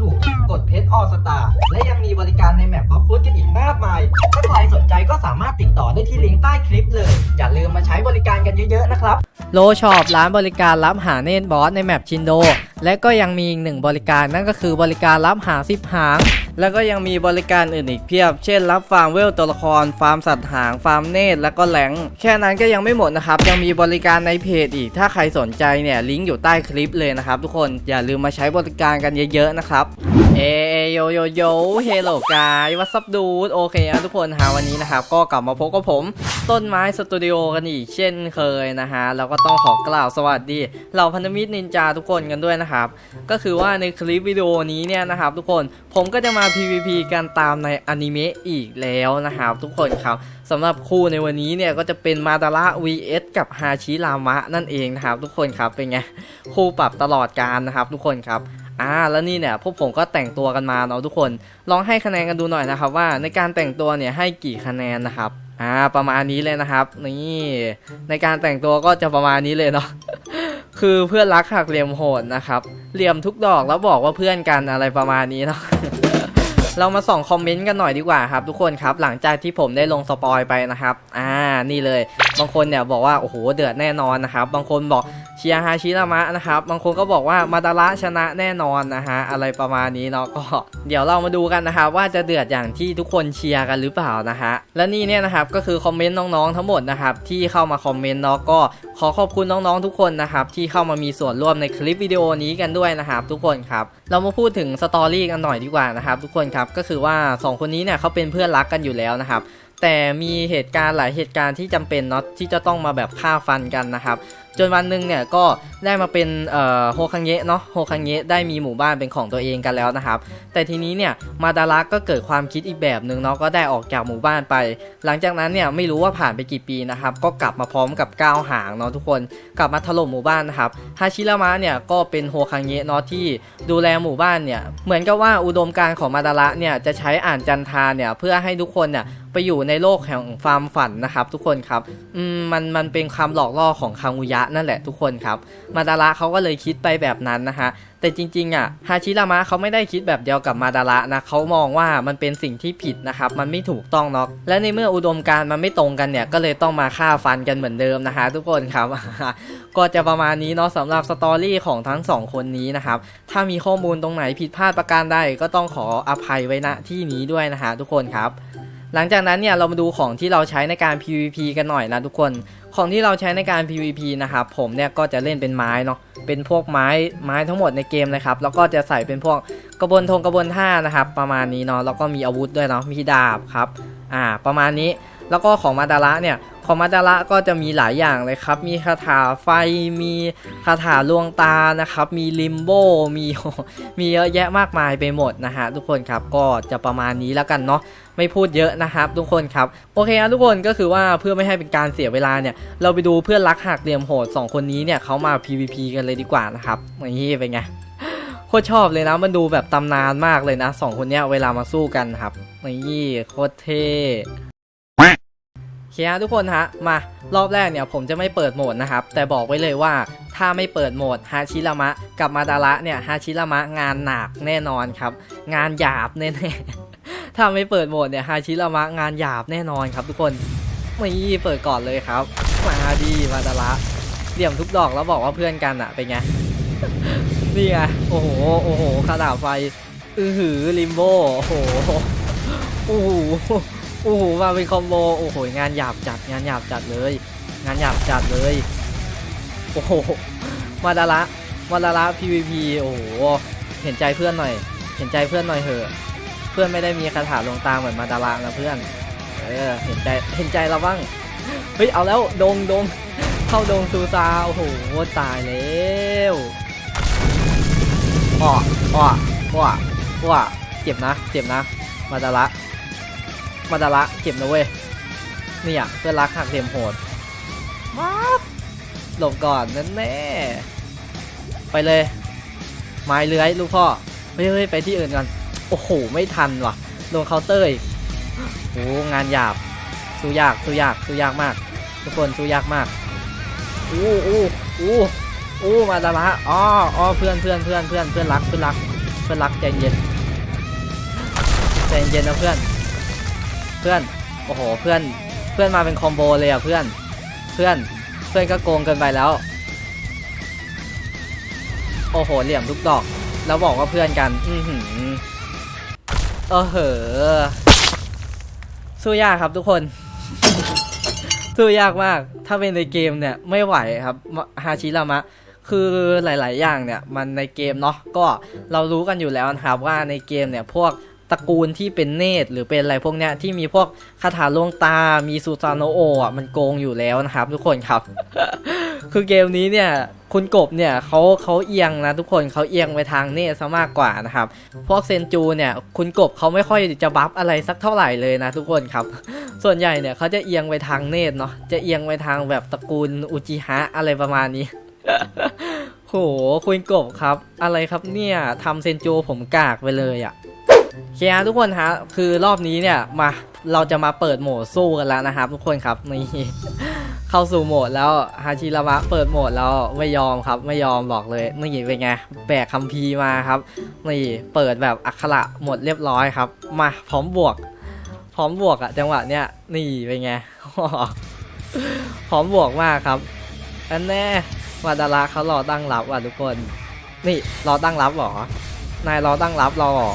ถูกกดเพชรออสตาและยังมีบริการในแมปบ็อกฟูดกันอีกมากมาย ถ้าใครสนใจก็สามารถติดต่อได้ที่ลิงก์ใต้คลิปเลย อย่าลืมมาใช้บริการกันเยอะๆนะครับ โลช็อปร้านบริการรับหาเนนบอสในแมปชินโด และก็ยังมีอีกหนึ่งบริการนั่นก็คือบริการรับหาสิบหาง แล้วก็ยังมีบริการอื่นอีกเพียบ เช่น รับฟาร์มเวลตัวละคร ฟาร์มสัตว์หาง ฟาร์มเนตแล้วก็แหลง แค่นั้นก็ยังไม่หมดนะครับ ยังมีบริการในเพจอีก ถ้าใครสนใจเนี่ยลิงก์อยู่ใต้คลิปเลยนะครับทุกคน อย่าลืมมาใช้บริการกันเยอะๆนะครับ เอโยโยโยเฮลโลกายวัสดูดโอเคนะทุกคนฮะวันนี้นะครับก็กลับมาพบกับผม ต้นไม้สตูดิโอกันอีกเช่นเคยนะฮะแล้วก็ต้องขอกล่าวสวัสดีเหล่าพันธมิตรนินจาทุกคนกันด้วยนะครับก็คือว่าในคลิปวิดีโอนี้เนี่ยนะครับทุกคนผมก็จะมา PVP กันตามในอนิเมะอีกแล้วนะครับทุกคนครับสำหรับคู่ในวันนี้เนี่ยก็จะเป็นมาดาระ vs กับฮาชิรามะนั่นเองนะครับทุกคนครับเป็นไงคู่ปรับตลอดการนะครับทุกคนครับอ่าแล้วนี่เนี่ยพวกผมก็แต่งตัวกันมาเนาะทุกคน ลองให้คะแนนกันดูหน่อยนะครับ ว่าในการแต่งตัวเนี่ยให้กี่คะแนนนะครับอ่าประมาณนี้เลยนะครับ นี่ในการแต่งตัวก็จะประมาณนี้เลยเนาะ คือเพื่อนรักหักเหลี่ยมโหดนะครับเหลี่ยมทุกดอกแล้วบอกว่าเพื่อนกันอะไรประมาณนี้เนาะเรามาส่องคอมเมนต์กันหน่อยดีกว่าครับ ทุกคนครับหลังจากที่ผมได้ลงสปอยไปนะครับ อ่านี่เลย บางคนเนี่ยบอกว่าโอ้โหเดือดแน่นอนนะครับ บางคนบอกเชียร์ฮาชิรามะนะครับ บางคนก็บอกว่ามาดาระชนะแน่นอนนะฮะอะไรประมาณนี้เนาะก็เดี๋ยวเรามาดูกันนะครับว่าจะเดือดอย่างที่ทุกคนเชียร์กันหรือเปล่านะฮะและนี่เนี่ยนะครับก็คือคอมเมนต์น้องๆทั้งหมดนะครับที่เข้ามาคอมเมนต์เนาะก็ ขอขอบคุณน้องๆทุกคนนะครับที่เข้ามามีส่วนร่วมในคลิปวิดีโอนี้กันด้วยนะครับทุกคนครับเรามาพูดถึงสตอรี่กันหน่อยดีกว่านะครับทุกคนครับก็คือว่าสองคนนี้เนี่ยเขาเป็นเพื่อนรักกันอยู่แล้วนะครับแต่มีเหตุการณ์หลายเหตุการณ์ที่จำเป็นเนาะที่จะต้องมาแบบฆ่าฟันกันนะครับจนวันหนึ่งเนี่ยก็ได้มาเป็นโฮคังเงะเนาะโฮคังเงะได้มีหมู่บ้านเป็นของตัวเองกันแล้วนะครับ แต่ทีนี้เนี่ยมาดารักก็เกิดความคิดอีกแบบหนึ่งเนาะก็ได้ออกจากหมู่บ้านไป หลังจากนั้นเนี่ยไม่รู้ว่าผ่านไปกี่ปีนะครับ ก็กลับมาพร้อมกับก้าวหางเนาะทุกคนกลับมาถล่มหมู่บ้านนะครับฮาชิรามะเนี่ยก็เป็นโฮคังเงะเนาะที่ดูแลหมู่บ้านเนี่ยเหมือนกับว่าอุดมการของมาดาระเนี่ยจะใช้อ่านจันทาเนี่ยเพื่อให้ทุกคนเนี่ยไปอยู่ในโลกแห่งความฝันนะครับ ทุกคนครับอืมมันมันเป็นคำหลอกล่อของคังอุยะนั่นแหละทุกคนครับ มาดาระเขาก็เลยคิดไปแบบนั้นนะฮะ แต่จริงๆอะฮาชิรามะเขาไม่ได้คิดแบบเดียวกับมาดาระนะเขามองว่ามันเป็นสิ่งที่ผิดนะครับ มันไม่ถูกต้องเนาะและในเมื่ออุดมการมันไม่ตรงกันเนี่ย ก็เลยต้องมาฆ่าฟันกันเหมือนเดิมนะฮะทุกคนครับ ก็จะประมาณนี้เนาะสำหรับสตอรี่ของทั้งสองคนนี้นะครับ ถ้ามีข้อมูลตรงไหนผิดพลาดประการใดก็ต้องขออภัยไว้ณที่นี้ด้วยนะฮะทุกคนครับ หลังจากนั้นเนี่ยเรามาดูของที่เราใช้ในการ PVP กันหน่อยนะทุกคน ของที่เราใช้ในการ PVP นะครับผมเนี่ยก็จะเล่นเป็นไม้เนาะ เป็นพวกไม้ไม้ทั้งหมดในเกมเลยครับ แล้วก็จะใส่เป็นพวกกระบวนทงกระบวนท่านะครับ ประมาณนี้เนาะ แล้วก็มีอาวุธด้วยเนาะ มีดาบครับ อ่า ประมาณนี้ แล้วก็ของมาดาระเนี่ย ของมาดาระก็จะมีหลายอย่างเลยครับ มีคาถาไฟ มีคาถาลวงตานะครับ มีลิมโบ มี มีเยอะแยะมากมายไปหมดนะฮะทุกคนครับ ก็จะประมาณนี้แล้วกันเนาะ ไม่พูดเยอะนะครับ ทุกคนครับโอเคนะทุกคนก็คือว่าเพื่อไม่ให้เป็นการเสียเวลาเนี่ยเราไปดูเพื่อนรักหักเหลี่ยมโหด 2 คนนี้เนี่ยเขามา PVP กันเลยดีกว่านะครับนี่เป็นไงโคตรชอบเลยนะมันดูแบบตำนานมากเลยนะสองคนเนี้ยเวลามาสู้กันครับนี่โคตรเท่โอเคฮะทุกคนฮะมารอบแรกเนี่ยผมจะไม่เปิดโหมดนะครับ แต่บอกไว้เลยว่าถ้าไม่เปิดโหมดฮาชิรามะกับมาดาระเนี่ยฮาชิรามะงานหนักแน่นอนครับ งานหยาบแน่ๆ ถ้าไม่เปิดโหมดเนี่ยฮาชิรามะงานหยาบแน่นอนครับทุกคนนี่เปิดก่อนเลยครับมาดีมาดาระเหลี่ยมทุกดอกแล้วบอกว่าเพื่อนกันอะเป็นไงนี่ไงโอ้โหโอ้โหคาถาไฟอือหือลิมโบโอ้โหโอ้โหโอ้โหมาเป็นคอมโบโอ้โหงานหยาบจัดงานหยาบจัดเลย งานหยาบจัดเลยโอ้โหมาดาระมาดาระ PVP โอ้โหเห็นใจเพื่อนหน่อย เห็นใจเพื่อนหน่อยเถอะ พื่อนไม่ได้มีคาถาลงตาเหมือนมาดาระนะเพื่อน เออ เห็นใจ เห็นใจเราบ้าง เฮ้ย เอาแล้วดงดงเข้าดงซูซา โอ้โห ตายแล้วอ๋อว้าว้าว้าเจ็บนะ เจ็บนะ มาดาระมาดาระเจ็บนะเว้ย นี่อะเพื่อนรักหักเหลี่ยมโหดว้าหลบก่อนนั่นแน่ไปเลย ไม้เลื้อยลูกพ่อ เฮ้ยเฮ้ยไปที่อื่นก่อน โอ้โห ไม่ทันว่ะ โดนเคาน์เตอร์อีกโอ้งานหยาบ สู้ยาก สู้ยาก สู้ยากมาก ทุกคน สู้ยากมาก อู้อู้อู้อู้มาดาระอ๋ออ๋อเพื่อนเพื่อนเพื่อนเพื่อนเพื่อนรัก เพื่อนรัก เพื่อนรักใจเย็นใจเย็นนะเพื่อน เพื่อน โอ้โห เพื่อน เพื่อนมาเป็นคอมโบเลยอะเพื่อน เพื่อน เพื่อนก็โกงเกินไปแล้ว โอ้โห เหลี่ยมทุกดอก แล้วบอกว่าเพื่อนกัน อือหือ เออเหสู้ยากครับทุกคน สู้ยากมาก ถ้าเป็นในเกมเนี่ยไม่ไหวครับฮาชิรามะ คือหลาย ๆ อย่างเนี่ย มันในเกมเนาะก็เรารู้กันอยู่แล้วนะครับว่าในเกมเนี่ยพวกตระกูลที่เป็นเนตรหรือเป็นอะไรพวกเนี้ยที่มีพวกคาถาลวงตา มีซูซานโนโออะมันโกงอยู่แล้วนะครับ ทุกคนครับ คือเกมนี้เนี่ย คุณกบเนี่ยเขาเขาเอียงนะทุกคนเขาเอียงไปทางเนตรซะมากกว่านะครับ พวกเซนจูเนี่ยคุณกบเขาไม่ค่อยจะบัฟอะไรสักเท่าไหร่เลยนะทุกคนครับ ส่วนใหญ่เนี่ยเขาจะเอียงไปทางเนตเนาะจะเอียงไปทางแบบตระกูลอุจิฮะอะไรประมาณนี้โหคุณกบครับ อะไรครับเนี่ยทำเซนจูผมกากไปเลยอะ่ะเคฮะทุกคนฮะคือรอบนี้เนี่ยมาเราจะมาเปิดโหมดสู้กันแล้วนะครับ ทุกคนครับนี่ เข้าสู่โหมดแล้วฮาชิรามะเปิดโหมดแล้วไม่ยอมครับ ไม่ยอมบอกเลยนี่เป็นไงแบกคัมภีร์มาครับนี่เปิดแบบอักขระหมดเรียบร้อยครับ มาพร้อมบวก พร้อมบวกอะจังหวะเนี้ยนี่เป็นไงพร้อมบวกมากครับอันแน่มาดาราเขารอตั้งรับว่ะทุกคน นี่รอตั้งรับหรอนายรอตั้งรับรอหรอ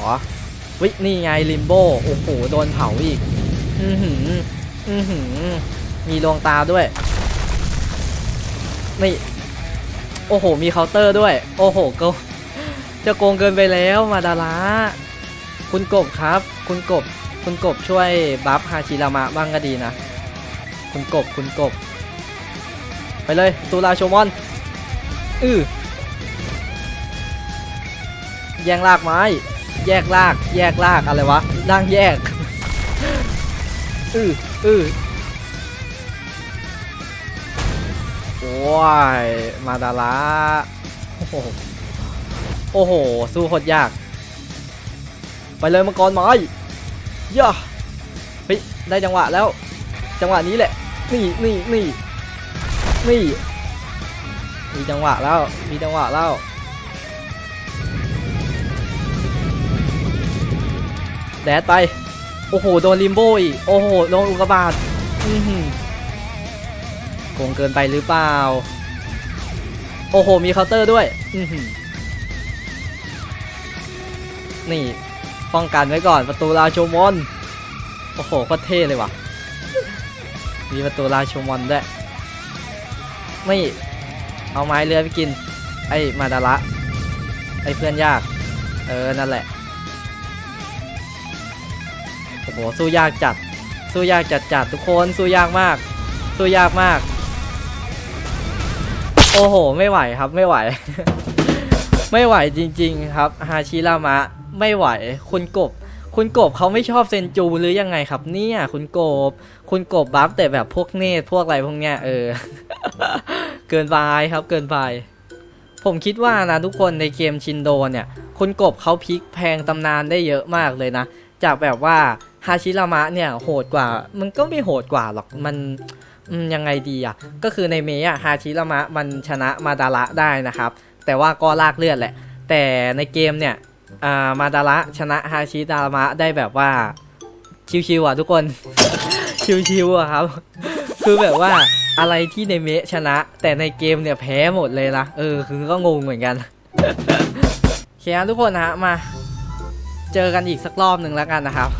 วินี่ไงลิมโบโอ้โหโดนเผาอีก อือหือ อือหือ มีดวงตาด้วยนี่โอ้โห มีเคาน์เตอร์ด้วย โอ้โหก็จะโกงเกินไปแล้วมาดาราคุณกบครับ คุณกบ คุณกบช่วยบัฟฮาชิรามะบ้างก็ดีนะ คุณกบ คุณกบ ไปเลยตูราโชมอน อือแยงลากไม้ แยกลาก แยกลากอะไรวะนั่งแยก อืออือ โอ้ยมาดาระโอ้โหโอ้โห สู้โคตรยาก ไปเลยมังกรไม้ย่าเฮ้ยได้จังหวะแล้ว จังหวะนี้แหละ นี่นี่นี่นี่มีจังหวะแล้ว มีจังหวะแล้วแดดไป โอ้โห โดนลิมโบอีก โอ้โห โดนอุกกาบาตอือหือ โกงเกินไปหรือเปล่า โอ้โห มีเคาน์เตอร์ด้วย นี่ ป้องกันไว้ก่อนประตูราโชมอน โอ้โหโคตรเท่เลยว่ะ มีประตูราโชมอนด้วย ไม่เอาไม้เลื้อยไปกิน ไอ้มาดาระไอ้เพื่อนยาก เออ นั่นแหละ โอ้โห สู้ยากจัด สู้ยากจัดจัดทุกคน สู้ยากมาก สู้ยากมาก โอ้โห ไม่ไหวครับไม่ไหว ไม่ไหวจริง ๆ ครับฮาชิรามะไม่ไหว คุณกบ คุณกบเขาไม่ชอบเซนจูหรือยังไงครับ เนี่ยคุณกบ คุณกบบัฟแต่แบบพวกเนตพวกอะไรพวกเนี้ยเออ เกินไปครับเกินไป ผมคิดว่านะทุกคนในเกมชินโดเนี่ย คุณกบเขาพลิกแพงตำนานได้เยอะมากเลยนะ จากแบบว่าฮาชิรามะเนี่ยโหดกว่า มันก็ไม่โหดกว่าหรอกมัน อืมยังไงดีอะ ก็คือในเมย์อะฮาชิรามะมันชนะมาดาระได้นะครับ แต่ว่าก็ลากเลือดแหละ แต่ในเกมเนี่ยอ่ามาดาระชนะฮาชิรามะได้แบบว่า ชิวๆอะทุกคน ชิวๆอะครับ คือแบบว่าอะไรที่ในเมะชนะ แต่ในเกมเนี่ยแพ้หมดเลยนะเออคือก็งงเหมือนกันโอเคครับทุกคนนะมา เจอกันอีกสักรอบหนึ่งแล้วกันนะครับ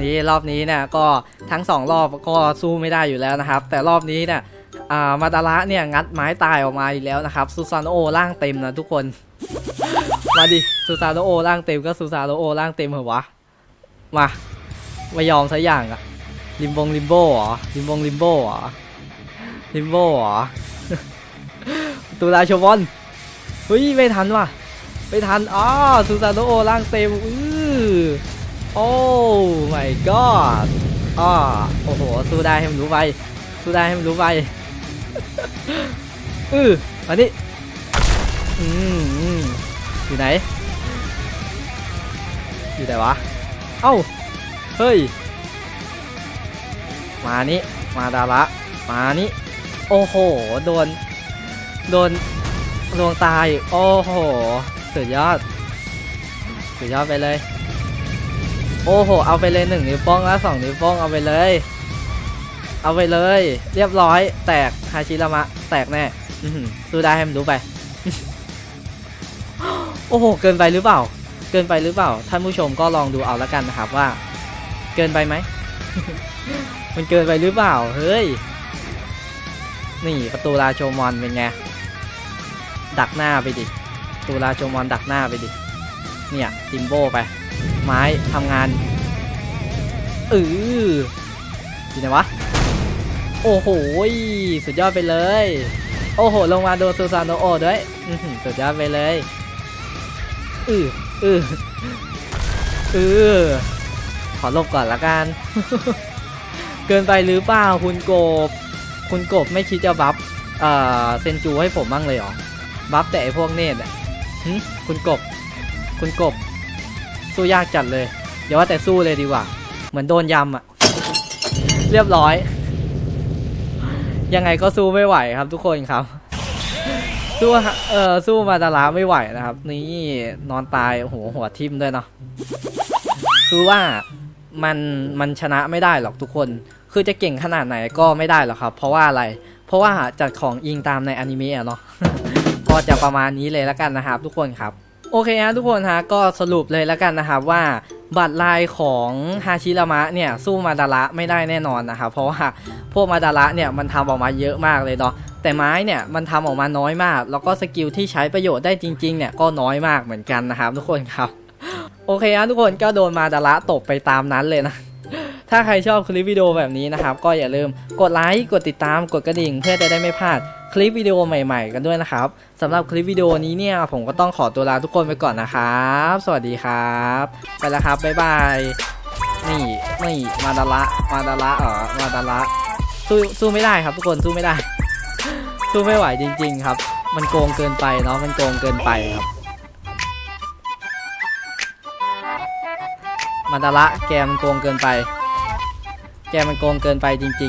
นี่รอบนี้เนี่ยก็ทั้งสองรอบก็สู้ไม่ได้อยู่แล้วนะครับ แต่รอบนี้เนี่ยามาดาระเนี่ยงัดไม้ตายออกมาอีกแล้วนะครับซูซานโอร่างเต็มนะทุกคน มาดิซูซานโอร่างเต็มก็ซูซานโอร่างเต็มเหรอวะ มาไม่ยอมสักอย่างอะลิมบงลิมโบเหรอลิมบงลิมโบเหรอลิมโบเหรอตูราโชวอนเฮ้ยไม่ทันว่ะไม่ทันอ๋อซูซานโอร่างเต็มอือ โอ้ my god อ๋อโอ้โห สู้ได้ให้มันรู้ไป สู้ได้ให้มันรู้ไปอือมานี่อืมอืมอยู่ไหน อยู่ไหนวะ เอ้า เฮ้ย มานี่มาดาระมานี่โอ้โห โดน โดนดวงตาย โอ้โห สุดยอด สุดยอดไปเลย โอ้โห เอาไปเลยหนึ่งนิ้วโป้งแล้วสองนิ้วโป้งเอาไปเลย เอาไปเลย เรียบร้อย แตกฮาชิรามะ แตกแน่สู้ได้ให้มันรู้ไป โอ้โห เกินไปหรือเปล่า เกินไปหรือเปล่า ท่านผู้ชมก็ลองดูเอาละกันนะครับว่า เกินไปไหม มันเกินไปหรือเปล่า เฮ้ย นี่ประตูราโชมอนเป็นไง ดักหน้าไปดิ ประตูราโชมอนดักหน้าไปดิ เนี่ยติมโบไป ไม้ทำงานเอออยู่ไหนวะ โอ้โห สุดยอดไปเลย โอ้โห ลงมาโดนซูซานโนโอด้วยสุดยอดไปเลยอืออืออือขอลบก่อนละกัน เกินไปหรือเปล่าคุณโกบ คุณโกบไม่คิดจะบัฟเอ่อเซนจูให้ผมบ้างเลยหรอ บัฟแต่ไอพวกเนตอะหึคุณกบ คุณกบ สู้ยากจัดเลยอย่าว่าแต่สู้เลยดีกว่า เหมือนโดนยำอะเรียบร้อย ยังไงก็สู้ไม่ไหวครับทุกคนครับ สู้เออสู้มาดาราไม่ไหวนะครับ นี่นอนตายโอ้โหหัวทิ่มด้วยเนาะคือว่ามันมันชนะไม่ได้หรอกทุกคน คือจะเก่งขนาดไหนก็ไม่ได้หรอกครับ เพราะว่าอะไร เพราะว่าจัดของอิงตามในอนิเมะอะเนาะก็จะประมาณนี้เลยแล้วกันนะครับทุกคนครับ โอเคฮะทุกคนฮะก็สรุปเลยแล้วกันนะครับว่าบัตรลายของฮาชิรามะเนี่ยสู้มาดาระไม่ได้แน่นอนนะครับเพราะว่าพวกมาดาระเนี่ยมันทำออกมาเยอะมากเลยเนาะแต่ไม้เนี่ยมันทำออกมาน้อยมาก แล้วก็สกิลที่ใช้ประโยชน์ได้จริงๆเนี่ยก็น้อยมากเหมือนกันนะครับทุกคนครับ โอเคฮะทุกคนก็โดนมาดาระตบไปตามนั้นเลยนะถ้าใครชอบคลิปวิดีโอแบบนี้นะครับ ก็อย่าลืมกดไลค์กดติดตามกดกระดิ่ง เพื่อจะได้ไม่พลาด คลิปวิดีโอใหม่ๆ กันด้วยนะครับสำหรับคลิปวิดีโอนี้เนี่ยผมก็ต้องขอตัวลาทุกคนไปก่อนนะครับ สวัสดีครับ ไปแล้วครับ บ๊ายบาย นี่นี่มาดาระมาดาระเออมาดาระสู้สู้ไม่ได้ครับ ทุกคนสู้ไม่ได้ สู้ไม่ไหวจริง ๆ ครับ มันโกงเกินไปเนาะมันโกงเกินไปครับ มาดาระแกมันโกงเกินไป แกมันโกงเกินไปจริง ๆ